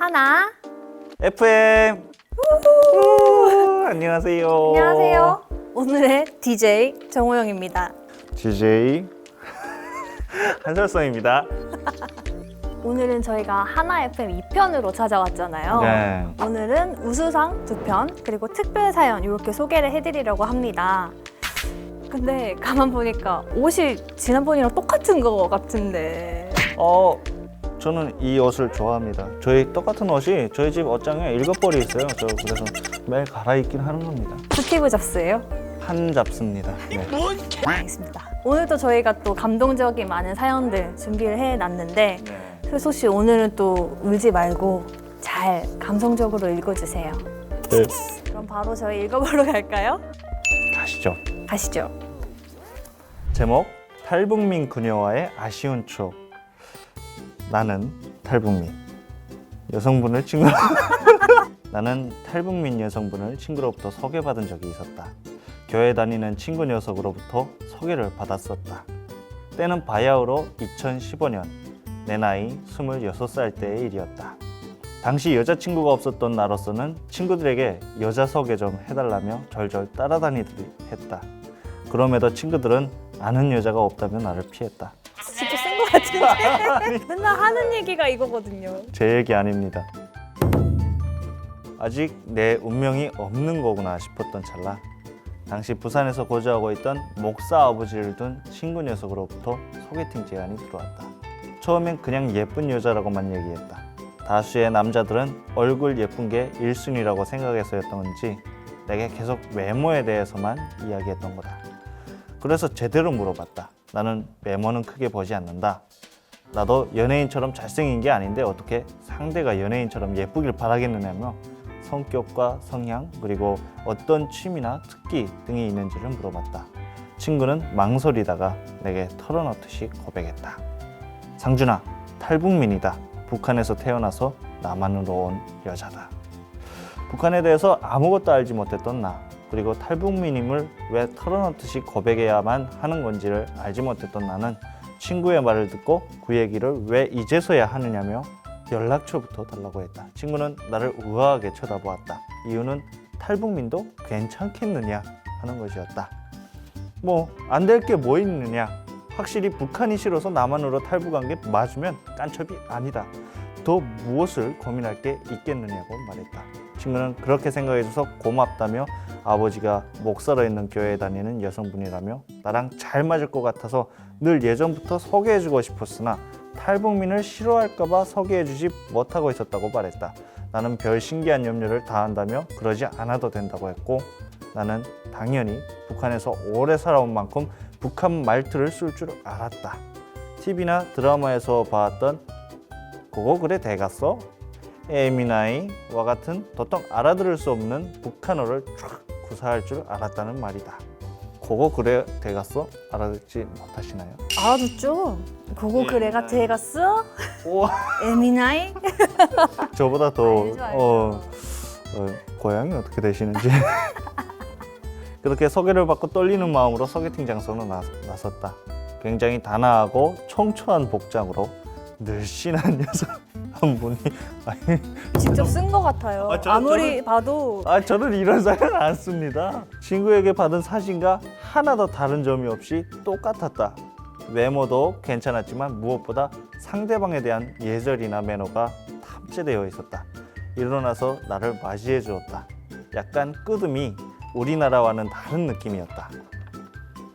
하나. FM. 우, 안녕하세요. 안녕하세요. 오늘의 DJ 정호영입니다. DJ 한설성입니다. 오늘은 저희가 하나 FM 2편으로 찾아왔잖아요. 네. 오늘은 우수상 두 편, 그리고 특별 사연 이렇게 소개를 해드리려고 합니다. 근데 가만 보니까 옷이 지난번이랑 똑같은 거 같은데. 어, 저는 이 옷을 좋아합니다. 저희 똑같은 옷이 저희 집 옷장에 일곱 벌이 있어요. 저 그래서 매일 갈아입긴 하는 겁니다. 스티브 잡스예요? 한 잡습니다. 네. 알겠습니다. 오늘도 저희가 또 감동적인 많은 사연들 준비를 해놨는데 네. 효소 씨 오늘은 또 울지 말고 잘 감성적으로 읽어주세요. 네. 그럼 바로 저희 읽어보러 갈까요? 가시죠. 가시죠. 제목 탈북민 그녀와의 아쉬운 추억. 나는 탈북민 여성분을 친구 나는 탈북민 여성분을 친구로부터 소개받은 적이 있었다. 교회 다니는 친구 녀석으로부터 소개를 받았었다. 때는 바야흐로 2015년 내 나이 26살 때의 일이었다. 당시 여자친구가 없었던 나로서는 친구들에게 여자 소개 좀 해달라며 절절 따라다니듯 했다. 그럼에도 친구들은 아는 여자가 없다며 나를 피했다. 같은데 맨날 하는 얘기가 이거거든요. 제 얘기 아닙니다. 아직 내 운명이 없는 거구나 싶었던 찰나 당시 부산에서 거주하고 있던 목사 아버지를 둔 친구 녀석으로부터 소개팅 제안이 들어왔다. 처음엔 그냥 예쁜 여자라고만 얘기했다. 다수의 남자들은 얼굴 예쁜 게 1순위라고 생각해서였던지 내게 계속 외모에 대해서만 이야기했던 거다. 그래서 제대로 물어봤다. 나는 외모는 크게 보지 않는다. 나도 연예인처럼 잘생긴 게 아닌데 어떻게 상대가 연예인처럼 예쁘길 바라겠느냐며 성격과 성향 그리고 어떤 취미나 특기 등이 있는지를 물어봤다. 친구는 망설이다가 내게 털어놓듯이 고백했다. 상준아, 탈북민이다. 북한에서 태어나서 남한으로 온 여자다. 북한에 대해서 아무것도 알지 못했던 나 그리고 탈북민임을 왜 털어놓듯이 고백해야만 하는 건지를 알지 못했던 나는 친구의 말을 듣고 그 얘기를 왜 이제서야 하느냐며 연락처부터 달라고 했다. 친구는 나를 우아하게 쳐다보았다. 이유는 탈북민도 괜찮겠느냐 하는 것이었다. 뭐 안 될 게 뭐 있느냐? 확실히 북한이 싫어서 남한으로 탈북한 게 맞으면 깐첩이 아니다. 더 무엇을 고민할 게 있겠느냐고 말했다. 친구는 그렇게 생각해줘서 고맙다며 아버지가 목사로 있는 교회에 다니는 여성분이라며 나랑 잘 맞을 것 같아서 늘 예전부터 소개해주고 싶었으나 탈북민을 싫어할까봐 소개해주지 못하고 있었다고 말했다. 나는 별 신기한 염려를 다한다며 그러지 않아도 된다고 했고 나는 당연히 북한에서 오래 살아온 만큼 북한 말투를 쓸 줄 알았다. TV나 드라마에서 봤던 그거 그래 대갔어? 에미나이와 같은 도통 알아들을 수 없는 북한어를 쫙 구사할 줄 알았다는 말이다. 그거 그래 대갔어? 알아듣지 못하시나요? 알아듣죠? 그거 그래가? 오, 에미나이? 저보다 더 알죠, 알죠. 어, 어, 고향이 어떻게 되시는지 그렇게 소개를 받고 떨리는 마음으로 소개팅 장소로 나, 나섰다. 굉장히 단아하고 청초한 복장으로 늘씬한 여성 한 분이 아니, 직접 쓴 것 같아요. 아, 저- 아무리 봐도 아 저는 이런 사연 안 씁니다. 친구에게 받은 사진과 하나도 다른 점이 없이 똑같았다. 외모도 괜찮았지만 무엇보다 상대방에 대한 예절이나 매너가 탑재되어 있었다. 일어나서 나를 맞이해 주었다. 약간 끄듬이 우리나라와는 다른 느낌이었다.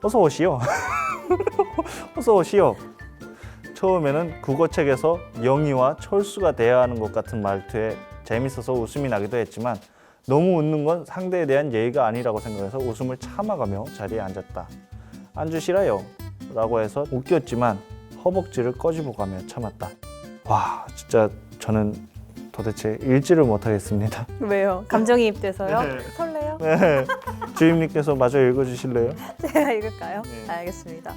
어서 오시오. 어서 오시오. 처음에는 국어책에서 영희와 철수가 대화하는 것 같은 말투에 재밌어서 웃음이 나기도 했지만 너무 웃는 건 상대에 대한 예의가 아니라고 생각해서 웃음을 참아가며 자리에 앉았다. 앉으시라요. 라고 해서 웃겼지만 허벅지를 꺼집어가며 참았다. 와, 진짜 저는 도대체 읽지를 못하겠습니다. 왜요? 감정이입돼서요? 네. 설레요? 네. 주임님께서 마저 읽어주실래요? 제가 읽을까요? 네. 알겠습니다.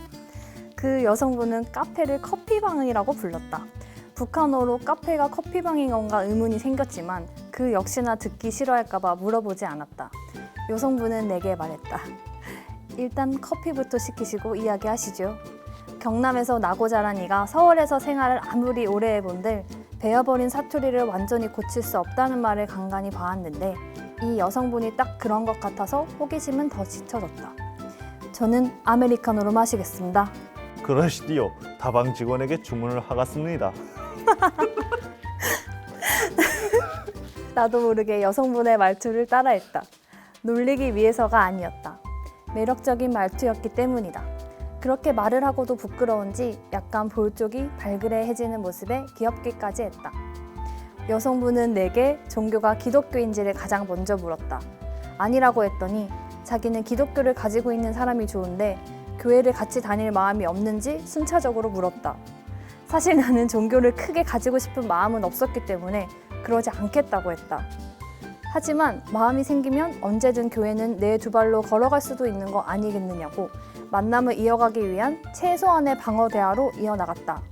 그 여성분은 카페를 커피방이라고 불렀다. 북한어로 카페가 커피방인 건가 의문이 생겼지만 그 역시나 듣기 싫어할까봐 물어보지 않았다. 여성분은 내게 말했다. 일단 커피부터 시키시고 이야기하시죠. 경남에서 나고 자란 이가 서울에서 생활을 아무리 오래 해본들 베어버린 사투리를 완전히 고칠 수 없다는 말을 간간히 봐왔는데 이 여성분이 딱 그런 것 같아서 호기심은 더 짙어졌다. 저는 아메리카노로 마시겠습니다. 그러시디요. 다방 직원에게 주문을 하갔습니다. 나도 모르게 여성분의 말투를 따라했다. 놀리기 위해서가 아니었다. 매력적인 말투였기 때문이다. 그렇게 말을 하고도 부끄러운지 약간 볼 쪽이 발그레해지는 모습에 귀엽기까지 했다. 여성분은 내게 종교가 기독교인지를 가장 먼저 물었다. 아니라고 했더니 자기는 기독교를 가지고 있는 사람이 좋은데 교회를 같이 다닐 마음이 없는지 순차적으로 물었다. 사실 나는 종교를 크게 가지고 싶은 마음은 없었기 때문에 그러지 않겠다고 했다. 하지만 마음이 생기면 언제든 교회는 내 두 발로 걸어갈 수도 있는 거 아니겠느냐고 만남을 이어가기 위한 최소한의 방어 대화로 이어나갔다.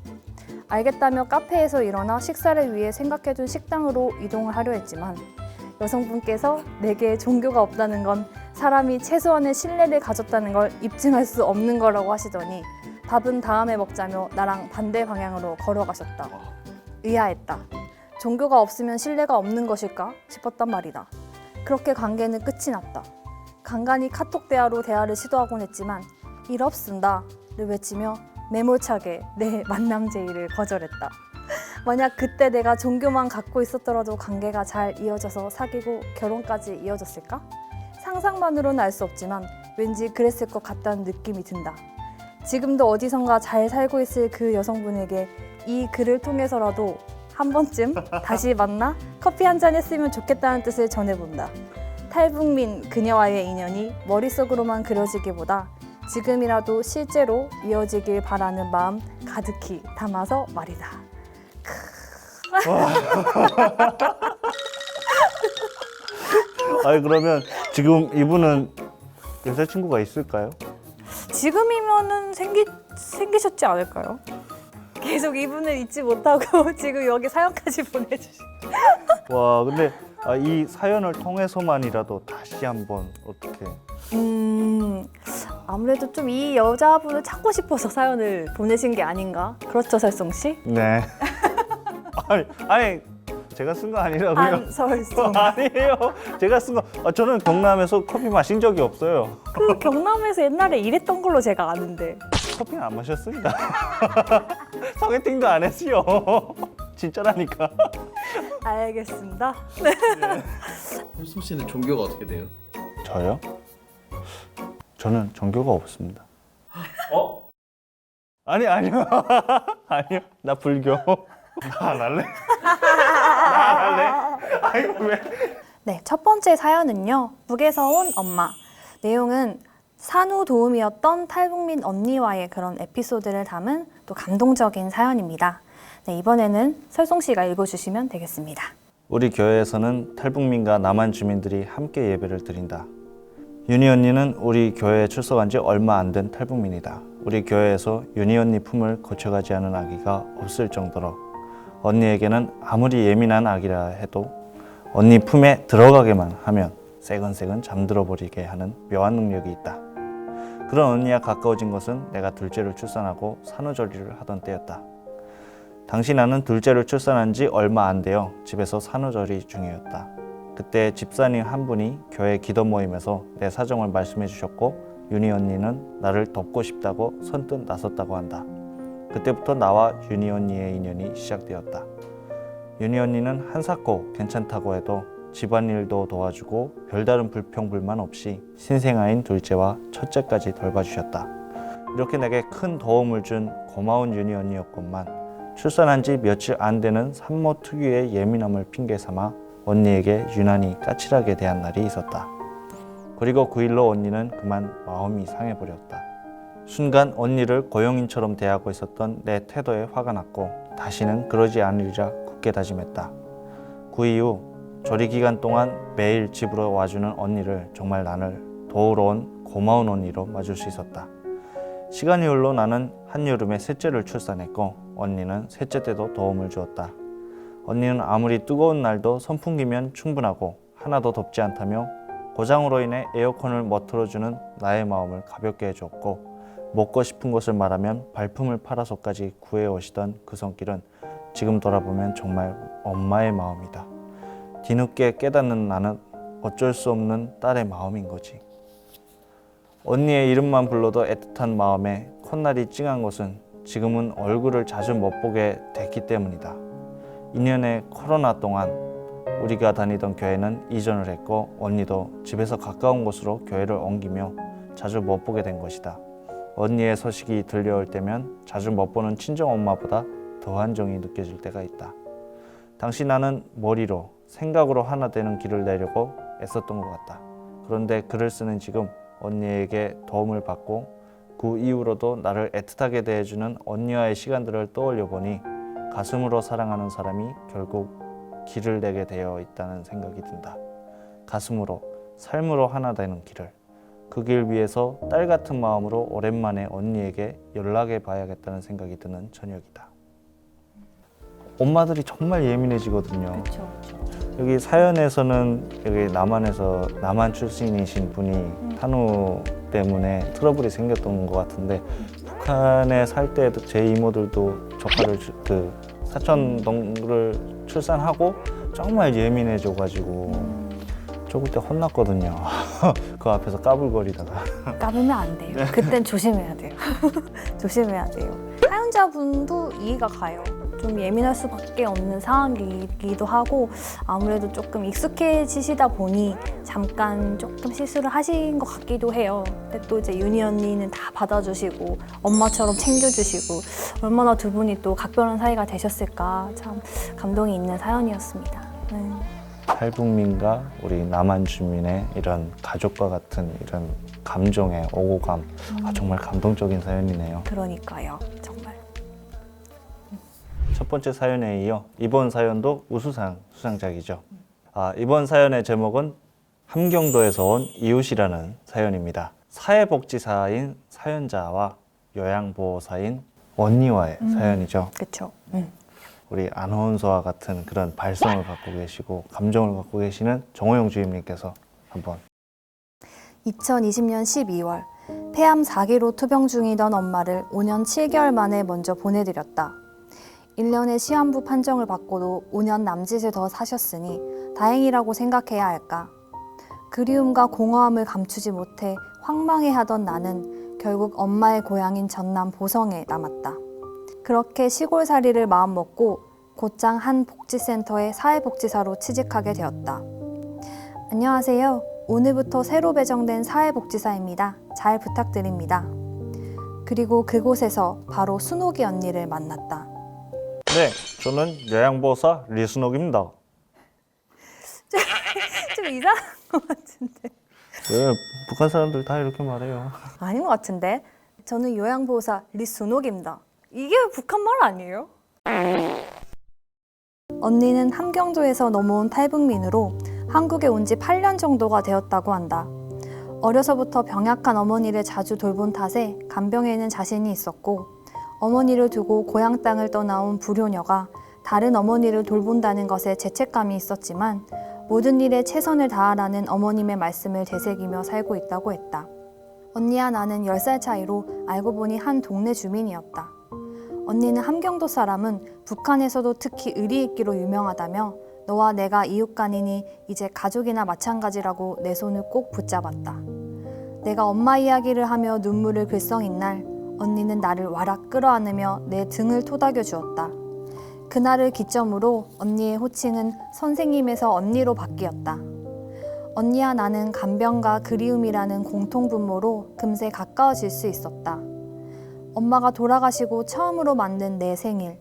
알겠다며 카페에서 일어나 식사를 위해 생각해둔 식당으로 이동을 하려 했지만 여성분께서 내게 종교가 없다는 건 사람이 최소한의 신뢰를 가졌다는 걸 입증할 수 없는 거라고 하시더니 밥은 다음에 먹자며 나랑 반대 방향으로 걸어가셨다. 의아했다. 종교가 없으면 신뢰가 없는 것일까 싶었단 말이다. 그렇게 관계는 끝이 났다. 간간히 카톡 대화로 대화를 시도하곤 했지만 일 없습니다를 외치며 매몰차게 내 만남 제의를 거절했다. 만약 그때 내가 종교만 갖고 있었더라도 관계가 잘 이어져서 사귀고 결혼까지 이어졌을까? 상상만으로는 알 수 없지만 왠지 그랬을 것 같다는 느낌이 든다. 지금도 어디선가 잘 살고 있을 그 여성분에게 이 글을 통해서라도 한 번쯤 다시 만나 커피 한 잔 했으면 좋겠다는 뜻을 전해본다. 탈북민 그녀와의 인연이 머릿속으로만 그려지기보다 지금이라도 실제로 이어지길 바라는 마음 가득히 담아서 말이다. 아니 그러면 지금 이분은 여자친구가 있을까요? 지금이면은 생기 생기셨지 않을까요? 계속 이분을 잊지 못하고 지금 여기 사연까지 보내주시. 와 근데 아, 이 사연을 통해서만이라도 다시 한번 어떻게 음 아무래도 좀 이 여자분을 찾고 싶어서 사연을 보내신 게 아닌가? 그렇죠, 설송 씨? 네 아니 아니 제가 쓴 거 아니라고요 안설송. 아니에요 제가 쓴 거 아, 저는 경남에서 커피 마신 적이 없어요 그 경남에서 옛날에 일했던 걸로 제가 아는데. 커피는 안 마셨습니다 소개팅도 안 했어요 진짜라니까 알겠습니다. 홀솜 씨는 종교가 어떻게 돼요? 저요? 저는 종교가 없습니다 어? 아니 아니요 아니요 나 불교 나 안 할래 나 안 할래 아이고 왜 네, 첫 번째 사연은요. 북에서 온 엄마. 내용은 산후 도우미였던 탈북민 언니와의 그런 에피소드를 담은 또 감동적인 사연입니다. 네, 이번에는 설송 씨가 읽어주시면 되겠습니다. 우리 교회에서는 탈북민과 남한 주민들이 함께 예배를 드린다. 윤희 언니는 우리 교회에 출석한 지 얼마 안 된 탈북민이다. 우리 교회에서 윤희 언니 품을 거쳐가지 않은 아기가 없을 정도로 언니에게는 아무리 예민한 아기라 해도 언니 품에 들어가게만 하면 새근새근 잠들어 버리게 하는 묘한 능력이 있다. 그런 언니와 가까워진 것은 내가 둘째를 출산하고 산후조리를 하던 때였다. 당시 나는 둘째를 출산한 지 얼마 안 되어 집에서 산후조리 중이었다. 그때 집사님 한 분이 교회 기도 모임에서 내 사정을 말씀해 주셨고 윤희 언니는 나를 돕고 싶다고 선뜻 나섰다고 한다. 그때부터 나와 윤희 언니의 인연이 시작되었다. 윤희 언니는 한사코 괜찮다고 해도 집안일도 도와주고 별다른 불평불만 없이 신생아인 둘째와 첫째까지 돌봐주셨다. 이렇게 내게 큰 도움을 준 고마운 윤희 언니였건만 출산한 지 며칠 안 되는 산모 특유의 예민함을 핑계 삼아 언니에게 유난히 까칠하게 대한 날이 있었다. 그리고 그 일로 언니는 그만 마음이 상해버렸다. 순간 언니를 고용인처럼 대하고 있었던 내 태도에 화가 났고 다시는 그러지 않으리라 굳게 다짐했다. 그 이후 조리 기간 동안 매일 집으로 와주는 언니를 정말 나를 도우러 온 고마운 언니로 맞을 수 있었다. 시간이 흘러 나는 한여름에 셋째를 출산했고 언니는 셋째 때도 도움을 주었다. 언니는 아무리 뜨거운 날도 선풍기면 충분하고 하나도 덥지 않다며 고장으로 인해 에어컨을 멋들어주는 나의 마음을 가볍게 해주었고 먹고 싶은 것을 말하면 발품을 팔아서까지 구해오시던 그 손길은 지금 돌아보면 정말 엄마의 마음이다. 뒤늦게 깨닫는 나는 어쩔 수 없는 딸의 마음인 거지. 언니의 이름만 불러도 애틋한 마음에 콧날이 찡한 것은 지금은 얼굴을 자주 못 보게 됐기 때문이다. 2년의 코로나 동안 우리가 다니던 교회는 이전을 했고 언니도 집에서 가까운 곳으로 교회를 옮기며 자주 못 보게 된 것이다. 언니의 소식이 들려올 때면 자주 못 보는 친정 엄마보다 더 한 정이 느껴질 때가 있다. 당시 나는 머리로 생각으로 하나 되는 길을 내려고 애썼던 것 같다. 그런데 글을 쓰는 지금 언니에게 도움을 받고 그 이후로도 나를 애틋하게 대해주는 언니와의 시간들을 떠올려 보니 가슴으로 사랑하는 사람이 결국 길을 내게 되어 있다는 생각이 든다. 가슴으로 삶으로 하나 되는 길을 그 길 위해서 딸 같은 마음으로 오랜만에 언니에게 연락해 봐야겠다는 생각이 드는 저녁이다. 엄마들이 정말 예민해지거든요. 그렇죠. 여기 사연에서는 여기 남한에서 남한 출신이신 분이 탄후 때문에 트러블이 생겼던 것 같은데 북한에 살 때도 제 이모들도 조카를 주- 그 사촌동을 출산하고 정말 예민해져가지고 조금 때 혼났거든요. 그 앞에서 까불거리다가 까불면 안 돼요. 그땐 조심해야 돼요. 조심해야 돼요. 사연자분도 이해가 가요. 좀 예민할 수밖에 없는 상황이기도 하고 아무래도 조금 익숙해지시다 보니 잠깐 조금 실수를 하신 것 같기도 해요. 근데 또 이제 윤희 언니는 다 받아주시고 엄마처럼 챙겨주시고 얼마나 두 분이 또 각별한 사이가 되셨을까 참 감동이 있는 사연이었습니다. 네. 탈북민과 우리 남한 주민의 이런 가족과 같은 이런 감정의 오고감 아, 정말 감동적인 사연이네요. 그러니까요, 정말. 첫 번째 사연에 이어 이번 사연도 우수상 수상작이죠. 아, 이번 사연의 제목은 함경도에서 온 이웃이라는 사연입니다. 사회복지사인 사연자와 요양보호사인 언니와의 사연이죠. 그렇죠. 우리 아나운서와 같은 그런 발성을 갖고 계시고 감정을 갖고 계시는 정호영 주임님께서 한번 2020년 12월 폐암 4기로 투병 중이던 엄마를 5년 7개월 만에 먼저 보내드렸다. 1년의 시한부 판정을 받고도 5년 남짓을 더 사셨으니 다행이라고 생각해야 할까. 그리움과 공허함을 감추지 못해 황망해하던 나는 결국 엄마의 고향인 전남 보성에 남았다. 그렇게 시골살이를 마음먹고 곧장 한 복지센터의 사회복지사로 취직하게 되었다. 안녕하세요. 오늘부터 새로 배정된 사회복지사입니다. 잘 부탁드립니다. 그리고 그곳에서 바로 순옥이 언니를 만났다. 네, 저는 요양보호사 리순옥입니다. 좀 이상한 것 같은데. 왜 북한 사람들 다 이렇게 말해요? 아닌 것 같은데. 저는 요양보호사 리순옥입니다. 이게 북한 말 아니에요? 언니는 함경도에서 넘어온 탈북민으로 한국에 온 지 8년 정도가 되었다고 한다. 어려서부터 병약한 어머니를 자주 돌본 탓에 간병에는 자신이 있었고 어머니를 두고 고향 땅을 떠나온 불효녀가 다른 어머니를 돌본다는 것에 죄책감이 있었지만 모든 일에 최선을 다하라는 어머님의 말씀을 되새기며 살고 있다고 했다. 언니와 나는 10살 차이로 알고 보니 한 동네 주민이었다. 언니는 함경도 사람은 북한에서도 특히 의리 있기로 유명하다며 너와 내가 이웃간이니 이제 가족이나 마찬가지라고 내 손을 꼭 붙잡았다. 내가 엄마 이야기를 하며 눈물을 글썽인 날 언니는 나를 와락 끌어안으며 내 등을 토닥여 주었다. 그날을 기점으로 언니의 호칭은 선생님에서 언니로 바뀌었다. 언니와 나는 간병과 그리움이라는 공통분모로 금세 가까워질 수 있었다. 엄마가 돌아가시고 처음으로 만든 내 생일,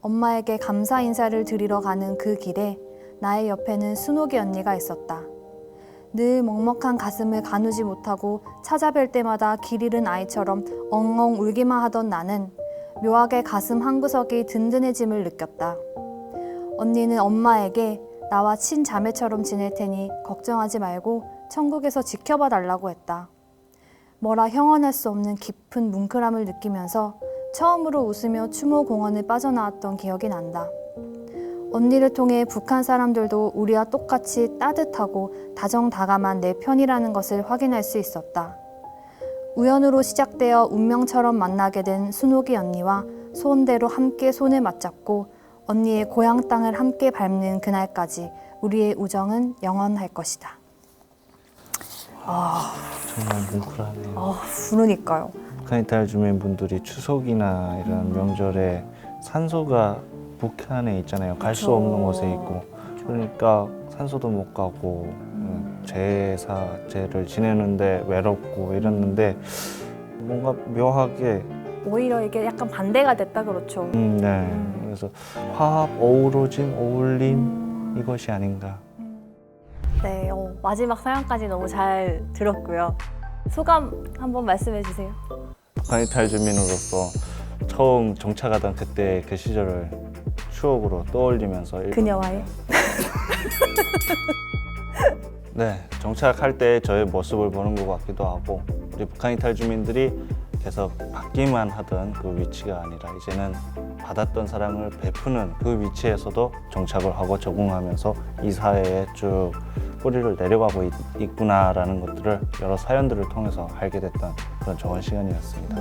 엄마에게 감사 인사를 드리러 가는 그 길에 나의 옆에는 순옥이 언니가 있었다. 늘 먹먹한 가슴을 가누지 못하고 찾아뵐 때마다 길 잃은 아이처럼 엉엉 울기만 하던 나는 묘하게 가슴 한구석이 든든해짐을 느꼈다. 언니는 엄마에게 나와 친자매처럼 지낼 테니 걱정하지 말고 천국에서 지켜봐 달라고 했다. 뭐라 형언할 수 없는 깊은 뭉클함을 느끼면서 처음으로 웃으며 추모 공원을 빠져나왔던 기억이 난다. 언니를 통해 북한 사람들도 우리와 똑같이 따뜻하고 다정다감한 내 편이라는 것을 확인할 수 있었다. 우연으로 시작되어 운명처럼 만나게 된 순옥이 언니와 소원대로 함께 손을 맞잡고 언니의 고향 땅을 함께 밟는 그날까지 우리의 우정은 영원할 것이다. 정말 뭉클하네요. 아, 그러니까요. 북한이탈 주민분들이 추석이나 이런 음. 명절에 산소가 북한에 있잖아요. 갈 수. 없는 곳에 있고 그러니까 산소도 못 가고 음, 제사제를 지내는데 외롭고 이랬는데 뭔가 묘하게 오히려 이게 약간 반대가 됐다 그렇죠. 음, 네 음. 그래서 화합, 어우러짐, 어울림 이것이 아닌가. 네, 어, 마지막 사연까지 너무 잘 들었고요. 소감 한번 말씀해 주세요. 북한이탈 주민으로서 처음 정착하던 그때 그 시절을 추억으로 떠올리면서 일- 그녀와의 네, 정착할 때 저의 모습을 보는 것 같기도 하고 우리 북한 이탈 주민들이 계속 받기만 하던 그 위치가 아니라 이제는 받았던 사랑을 베푸는 그 위치에서도 정착을 하고 적응하면서 이 사회에 쭉 뿌리를 내려가고 있, 있구나라는 것들을 여러 사연들을 통해서 알게 됐던 그런 좋은 시간이었습니다.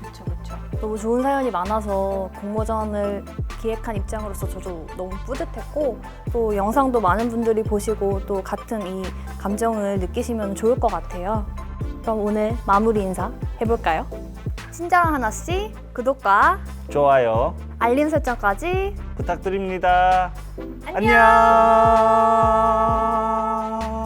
그렇죠, 그렇죠. 너무 좋은 사연이 많아서 공모전을 기획한 입장으로서 저도 너무 뿌듯했고 또 영상도 많은 분들이 보시고 또 같은 이 감정을 느끼시면 좋을 것 같아요. 그럼 오늘 마무리 인사 해볼까요? 신자랑 하나씩 구독과 좋아요 알림 설정까지 부탁드립니다. 안녕. 안녕.